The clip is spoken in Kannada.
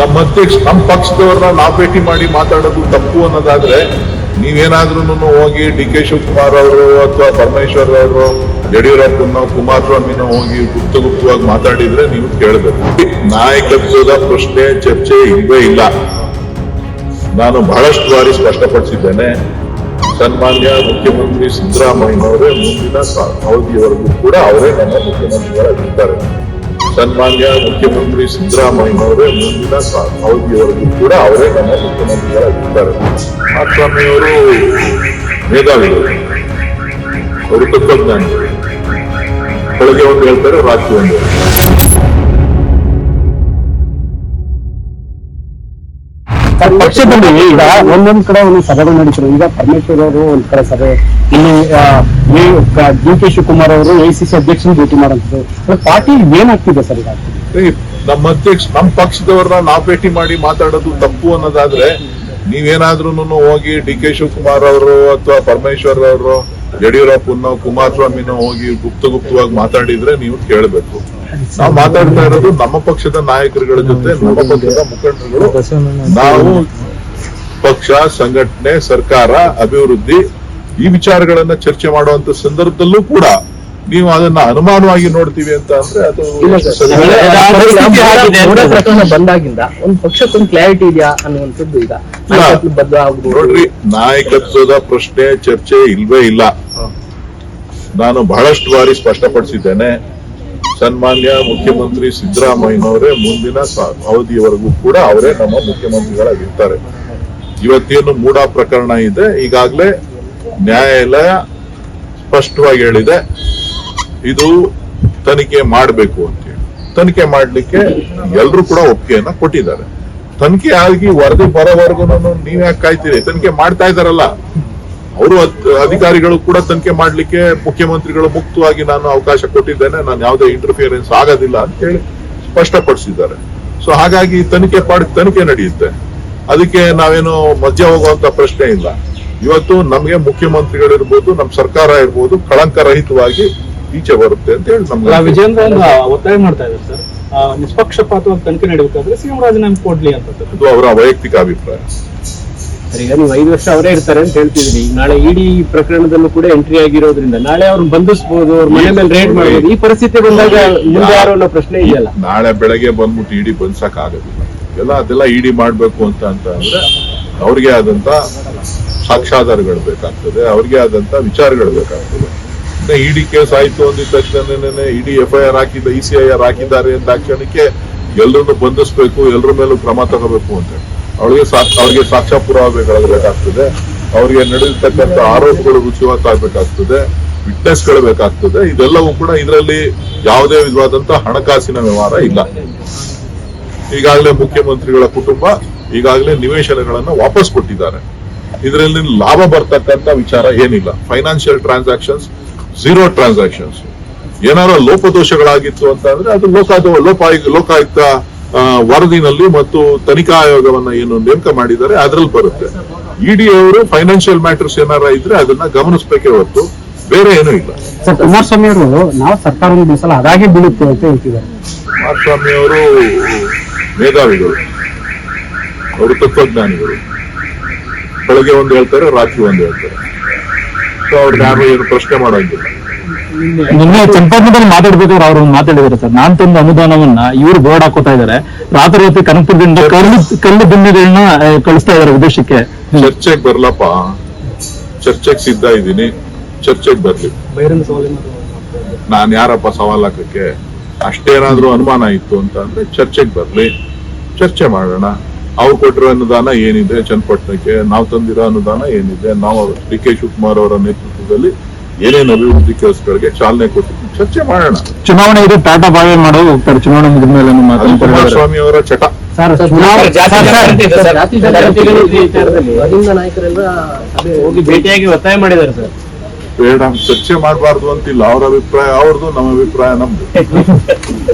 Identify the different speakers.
Speaker 1: ನಮ್ಮ ಅಧ್ಯಕ್ಷ, ನಮ್ಮ ಪಕ್ಷದವ್ರನ್ನ ನಾವು ಭೇಟಿ ಮಾಡಿ ಮಾತಾಡೋದು ತಪ್ಪು ಅನ್ನೋದಾದ್ರೆ ನೀವೇನಾದ್ರೂ ಹೋಗಿ ಡಿ ಕೆ ಶಿವಕುಮಾರ್ ಅವರು ಅಥವಾ ಪರಮೇಶ್ವರ್ ಅವರು, ಯಡಿಯೂರಪ್ಪನ, ಕುಮಾರಸ್ವಾಮಿನ ಹೋಗಿ ಗುಪ್ತ ಗುಪ್ತವಾಗಿ ಮಾತಾಡಿದ್ರೆ ನೀವು ಕೇಳಬೇಕು. ನಾಯಕತ್ವದ ಪ್ರಶ್ನೆ, ಚರ್ಚೆ ಇಲ್ವೇ ಇಲ್ಲ. ನಾನು ಬಹಳಷ್ಟು ಬಾರಿ ಸ್ಪಷ್ಟಪಡಿಸಿದ್ದೇನೆ. ಸನ್ಮಾನ್ಯ ಮುಖ್ಯಮಂತ್ರಿ ಸಿದ್ದರಾಮಯ್ಯನವರೇ ಮುಂದಿನ ಅವಧಿಯವರೆಗೂ ಕೂಡ ಅವರೇ ನಮ್ಮ ಮುಖ್ಯಮಂತ್ರಿಗಳಾಗಿದ್ದಾರೆ ಸನ್ಮಾನ್ಯ ಮುಖ್ಯಮಂತ್ರಿ ಸಿದ್ದರಾಮಯ್ಯ ಅವರೇ ಮುಂದಿನ ಅವಧಿಯವರೆಗೂ ಕೂಡ ಅವರೇ ನಮ್ಮ ಮುಖ್ಯಮಂತ್ರಿಗಳಾಗಿದ್ದಾರೆ ಮಾಸ್ವಾಮಿಯವರು ಮೇಧಾವಿಗಳು ಅವರು ತತ್ವಜ್ಞಾನಿಗಳು ಬೆಳಗ್ಗೆ ಒಂದು ಹೇಳ್ತಾರೆ ರಾತ್ರಿ ಒಂದು ಹೇಳ್ತಾರೆ.
Speaker 2: ಪಕ್ಷದಲ್ಲಿ ಈಗ ಒಂದೊಂದ್ ಕಡೆ ಒಂದು ಸಭೆಗಳು ನಡೀತಾರೆ ಈಗ ಪರಮೇಶ್ವರ್ ಅವರು ಒಂದ್ ಕಡೆ ಸಭೆ, ಇನ್ನು ಡಿ ಕೆ ಶಿವಕುಮಾರ್ ಅವರು ಎಐಸಿಸಿ ಅಧ್ಯಕ್ಷನ ಭೇಟಿ ಮಾಡುವಂಥದ್ದು. ಪಾರ್ಟಿ ಏನಾಗ್ತಿದೆ ಸರ್ ಈಗ?
Speaker 1: ನಮ್ಮ ಅಧ್ಯಕ್ಷ, ನಮ್ಮ ಪಕ್ಷದವ್ರನ್ನ ನಾವು ಭೇಟಿ ಮಾಡಿ ಮಾತಾಡೋದು ತಪ್ಪು ಅನ್ನೋದಾದ್ರೆ ನೀವೇನಾದ್ರೂ ಹೋಗಿ ಡಿ ಕೆ ಶಿವಕುಮಾರ್ ಅವರು ಅಥವಾ ಪರಮೇಶ್ವರ್ ಅವರು, ಯಡಿಯೂರಪ್ಪನ ಕುಮಾರಸ್ವಾಮಿನ ಹೋಗಿ ಗುಪ್ತ ಗುಪ್ತವಾಗಿ ಮಾತಾಡಿದ್ರೆ ನೀವು ಕೇಳಬೇಕು. ನಾವು ಮಾತಾಡ್ತಾ ಇರೋದು ನಮ್ಮ ಪಕ್ಷದ ನಾಯಕರುಗಳ ಜೊತೆ ನಮ್ಮ ಪಕ್ಷದ ಮುಖಂಡರುಗಳು. ನಾವು ಪಕ್ಷ ಸಂಘಟನೆ ಸರ್ಕಾರ ಅಭಿವೃದ್ಧಿ ಈ ವಿಚಾರಗಳನ್ನ ಚರ್ಚೆ ಮಾಡುವಂತ ಸಂದರ್ಭದಲ್ಲೂ ಕೂಡ ನೀವು ಅದನ್ನ ಅನುಮಾನವಾಗಿ ನೋಡ್ತೀವಿ ಅಂತ ಅಂದ್ರೆ ಅದು
Speaker 2: ಇಲ್ಲ.
Speaker 3: ಪ್ರಕರಣ ಬಂದಾಗಿಂದ ಒಂದ್ ಪಕ್ಷಕ್ಕೊಂದು ಕ್ಲಾರಿಟಿ ಇದೆಯಾ ಅನ್ನುವಂಥದ್ದು ಈಗ ನಾಯಕತ್ವ ಬದ್ಧ
Speaker 1: ನೋಡ್ರಿ ನಾಯಕತ್ವದ ಪ್ರಶ್ನೆ ಚರ್ಚೆ ಇಲ್ವೇ ಇಲ್ಲ. ನಾನು ಬಹಳಷ್ಟು ಬಾರಿ ಸ್ಪಷ್ಟಪಡಿಸಿದ್ದೇನೆ. ಸನ್ಮಾನ್ಯ ಮುಖ್ಯಮಂತ್ರಿ ಸಿದ್ದರಾಮಯ್ಯನವರೇ ಮುಂದಿನ ಅವಧಿಯವರೆಗೂ ಕೂಡ ಅವರೇ ನಮ್ಮ ಮುಖ್ಯಮಂತ್ರಿಗಳಾಗಿರ್ತಾರೆ. ಇವತ್ತೇನು ಮೂಡ ಪ್ರಕರಣ ಇದೆ. ಈಗಾಗಲೇ ನ್ಯಾಯಾಲಯ ಸ್ಪಷ್ಟವಾಗಿ ಹೇಳಿದೆ, ಇದು ತನಿಖೆ ಮಾಡಬೇಕು ಅಂತ ಹೇಳಿ ತನಿಖೆ ಮಾಡಲಿಕ್ಕೆ ಎಲ್ಲರೂ ಕೂಡ ಒಪ್ಪಿಗೆಯನ್ನ ಕೊಟ್ಟಿದ್ದಾರೆ. ತನಿಖೆ ಆಗಿ ವರದಿ ಬರೋವರೆಗೂ ನೀವ್ ಯಾಕೆ ಕಾಯ್ತೀರಿ? ತನಿಖೆ ಮಾಡ್ತಾ ಇದಾರಲ್ಲ ಅವರು ಅಧಿಕಾರಿಗಳು ಕೂಡ ತನಿಖೆ ಮಾಡ್ಲಿಕ್ಕೆ ಮುಖ್ಯಮಂತ್ರಿಗಳು ಮುಕ್ತವಾಗಿ ನಾನು ಅವಕಾಶ ಕೊಟ್ಟಿದ್ದೇನೆ. ನಾನು ಯಾವುದೇ ಇಂಟರ್ಫಿಯರೆನ್ಸ್ ಆಗೋದಿಲ್ಲ ಅಂತ ಹೇಳಿ ಸ್ಪಷ್ಟಪಡಿಸಿದ್ದಾರೆ. ಸೊ ಹಾಗಾಗಿ ತನಿಖೆ ಪಾಡ್ ತನಿಖೆ ನಡೆಯುತ್ತೆ. ಅದಕ್ಕೆ ನಾವೇನು ಮಧ್ಯ ಹೋಗುವಂತ ಪ್ರಶ್ನೆ ಇಲ್ಲ. ಇವತ್ತು ನಮಗೆ ಮುಖ್ಯಮಂತ್ರಿಗಳಿರ್ಬೋದು ನಮ್ಮ ಸರ್ಕಾರ ಇರ್ಬೋದು ಕಳಂಕರಹಿತವಾಗಿ ಈಚೆ ಬರುತ್ತೆ ಅಂತ ಹೇಳಿ ನಮ್ಗೆ
Speaker 4: ವಿಜೇಂದ್ರ ಒತ್ತಾಯ ಮಾಡ್ತಾ ಇದ್ದಾರೆ ಸರ್. ನಿಷ್ಪಕ್ಷಪಾತವಾಗಿ ತನಿಖೆ ನಡೆಯಬೇಕಾದ್ರೆ ಸಿಎಂ ರಾಜೀನಾಮೆ ಕೊಡ್ಲಿ ಅಂತ
Speaker 1: ಅದು ಅವರ ವೈಯಕ್ತಿಕ ಅಭಿಪ್ರಾಯ.
Speaker 3: ಸರ್, ಈಗ ನೀವು ಐದು ವರ್ಷ ಅವರೇ ಇರ್ತಾರೆ ಅಂತ ಹೇಳ್ತಿದ್ರಿ. ನಾಳೆ ಇಡಿ ಪ್ರಕರಣದಲ್ಲೂ ಕೂಡ ಎಂಟ್ರಿ ಆಗಿರೋದ್ರಿಂದ ನಾಳೆ ಅವ್ರನ್ನ ಬಂಧಿಸಬಹುದು ಅವ್ರ ಮನೆ ಮೇಲೆ ರೇಡ್ ಮಾಡಬಹುದು ಈ ಪರಿಸ್ಥಿತಿ ಬಂದಾಗ ಮುಂದೆ ಯಾರು ಅನ್ನೋ ಪ್ರಶ್ನೆ ಇದೆಯಲ್ಲ?
Speaker 1: ನಾಳೆ ಬೆಳಗ್ಗೆ ಬಂದ್ಬಿಟ್ಟು ಇಡಿ ಬಂದ್ಸಕ್ ಆಗೋದಿಲ್ಲ ಎಲ್ಲ ಅದೆಲ್ಲ ಇಡಿ ಮಾಡ್ಬೇಕು ಅಂತ ಅಂತ ಅಂದ್ರೆ ಅವ್ರಿಗೆ ಆದಂತ ಸಾಕ್ಷಾಧಾರಗಳು ಬೇಕಾಗ್ತದೆ ಅವ್ರಿಗೆ ಆದಂತ ವಿಚಾರಗಳು ಬೇಕಾಗ್ತದೆ. ಇಡಿ ಕೇಸ್ ಆಯ್ತು ಅಂದಿದ ತಕ್ಷಣ ಇಡಿ ಎಫ್ ಐ ಆರ್ ಹಾಕಿದ್ದ ಇ ಸಿ ಐ ಆರ್ ಹಾಕಿದ್ದಾರೆ ಅಂತ ಕ್ಷಣಕ್ಕೆ ಎಲ್ಲರನ್ನು ಬಂಧಿಸ್ಬೇಕು ಎಲ್ಲರ ಮೇಲೂ ಕ್ರಮ ತಗೋಬೇಕು ಅಂತ ಹೇಳಿ ಅವಳಿಗೆ ಅವ್ರಿಗೆ ಸಾಕ್ಷ್ಯ ಪುರಾವೆಗಳಾಗಬೇಕಾಗ್ತದೆ ಅವ್ರಿಗೆ ನಡೆದಿರ್ತಕ್ಕಂಥ ಆರೋಪಗಳು ರುಚಿವತ್ತಾಗಬೇಕಾಗ್ತದೆ ವಿಟ್ನೆಸ್ಗಳು ಬೇಕಾಗ್ತದೆ. ಇದೆಲ್ಲವೂ ಕೂಡ ಇದರಲ್ಲಿ ಯಾವುದೇ ವಿಧವಾದಂತಹ ಹಣಕಾಸಿನ ವ್ಯವಹಾರ ಇಲ್ಲ. ಈಗಾಗಲೇ ಮುಖ್ಯಮಂತ್ರಿಗಳ ಕುಟುಂಬ ಈಗಾಗಲೇ ನಿವೇಶನಗಳನ್ನ ವಾಪಸ್ ಕೊಟ್ಟಿದ್ದಾರೆ. ಇದರಲ್ಲಿ ಲಾಭ ಬರ್ತಕ್ಕಂಥ ವಿಚಾರ ಏನಿಲ್ಲ. ಫೈನಾನ್ಷಿಯಲ್ ಟ್ರಾನ್ಸಾಕ್ಷನ್ಸ್ ಝೀರೋ ಟ್ರಾನ್ಸಾಕ್ಷನ್ಸ್ ಏನಾರ ಲೋಪದೋಷಗಳಾಗಿತ್ತು ಅಂತ ಅಂದ್ರೆ ಅದು ಲೋಕಾದ ಲೋಕಾಯುಕ್ತ ವರದಿನಲ್ಲಿ ಮತ್ತು ತನಿಖಾ ಆಯೋಗವನ್ನ ಏನು ನೇಮಕ ಮಾಡಿದ್ದಾರೆ ಅದ್ರಲ್ಲಿ ಬರುತ್ತೆ. ಇಡಿ ಅವರು ಫೈನಾನ್ಷಿಯಲ್ ಮ್ಯಾಟರ್ಸ್ ಏನಾರ ಇದ್ರೆ ಅದನ್ನ ಗಮನಿಸಬೇಕೇ ಹೊರತು ಬೇರೆ ಏನೂ ಇಲ್ಲ.
Speaker 2: ಸರ್ ಕುಮಾರಸ್ವಾಮಿ ಅವರು ನಾವು ಸರ್ಕಾರ ಸಲ ಅದಾಗೆ ಬೀಳುತ್ತೆ ಅಂತ ಹೇಳ್ತಿದ್ದಾರೆ.
Speaker 1: ಕುಮಾರಸ್ವಾಮಿ ಅವರು ಮೇಧಾವಿಗಳು ಅವರು ತತ್ವಜ್ಞಾನಿಗಳು. ಬೆಳಗ್ಗೆ ಒಂದು ಹೇಳ್ತಾರೆ ರಾತ್ರಿ ಒಂದು ಹೇಳ್ತಾರೆ. ಸೊ ಅವ್ರು ಯಾರು ಏನು ಪ್ರಶ್ನೆ ಮಾಡೋಂಗಿಲ್ಲ.
Speaker 5: ನಿನ್ನೆ ಚಂಪಾಪುರದಲ್ಲಿ ಮಾತಾಡ್ಬೇಕಾದ್ರೆ ಅವ್ರು ಮಾತಾಡಿದ್ರು ಸರ್. ನಾನ್ ತಂದ ಅನುದಾನವನ್ನ ಇವ್ರು ಬೋರ್ಡ್ ಹಾಕೋತಾ ಇದ್ದಾರೆ ರಾತ್ರಿ ರಾತ್ರಿ ಕನಕಪುರದಿಂದ ಕಲ್ಲು ಕಲ್ಲು ಬಿಂದಿಗಳನ್ನ ಕಳಿಸ್ತಾ ಇದಾರೆ ವಿದೇಶಕ್ಕೆ
Speaker 1: ಚರ್ಚೆಗೆ ಬರ್ಲಪ್ಪ. ಚರ್ಚೆಗೆ ಸಿದ್ಧ ಇದ್ದೀನಿ. ಚರ್ಚೆಗೆ ಬರ್ಲಿ. ನಾನ್ ಯಾರಪ್ಪ ಸವಾಲ್ ಹಾಕಕ್ಕೆ? ಅಷ್ಟೇನಾದ್ರೂ ಅನುಮಾನ ಇತ್ತು ಅಂತ ಅಂದ್ರೆ ಚರ್ಚೆಗೆ ಬರ್ಲಿ. ಚರ್ಚೆ ಮಾಡೋಣ. ಅವ್ರು ಕೊಟ್ಟಿರೋ ಅನುದಾನ ಏನಿದೆ? ಚನ್ನಪಟ್ಟಣಕ್ಕೆ ನಾವು ತಂದಿರೋ ಅನುದಾನ ಏನಿದೆ? ನಾವು ಡಿ ಕೆ ಶಿವಕುಮಾರ್ ಅವರ ನೇತೃತ್ವದಲ್ಲಿ ಏನೇನು ಅಭಿವೃದ್ಧಿ ಕೆಲಸಗಳಿಗೆ ಚಾಲನೆ ಕೊಟ್ಟು ಚರ್ಚೆ ಮಾಡೋಣ
Speaker 5: ಚುನಾವಣೆ ಇದೆ ಟಾಟಾ ಬಾಯ್ ಮಾಡೋ ಹೋಗ್ತಾರೆ ಚುನಾವಣೆ ಮುಗಿದ ಮೇಲೆ
Speaker 1: ಕುಮಾರಸ್ವಾಮಿ ಅವರ ಚಟ
Speaker 2: ಸರ್ ಚುನಾವಣೆ
Speaker 3: ಜಾತಿ ಜಾತಿ ವಿಚಾರದಲ್ಲಿ ಅಹಿಂದ ಹೋಗಿ ಭೇಟಿಯಾಗಿ ಒತ್ತಾಯ ಮಾಡಿದ್ದಾರೆ ಸರ್
Speaker 1: ಬೇಡ ಚರ್ಚೆ ಮಾಡಬಾರ್ದು ಅಂತಿಲ್ಲ ಅವ್ರ ಅಭಿಪ್ರಾಯ ಅವ್ರದ್ದು ನಮ್ಮ ಅಭಿಪ್ರಾಯ ನಮ್ದು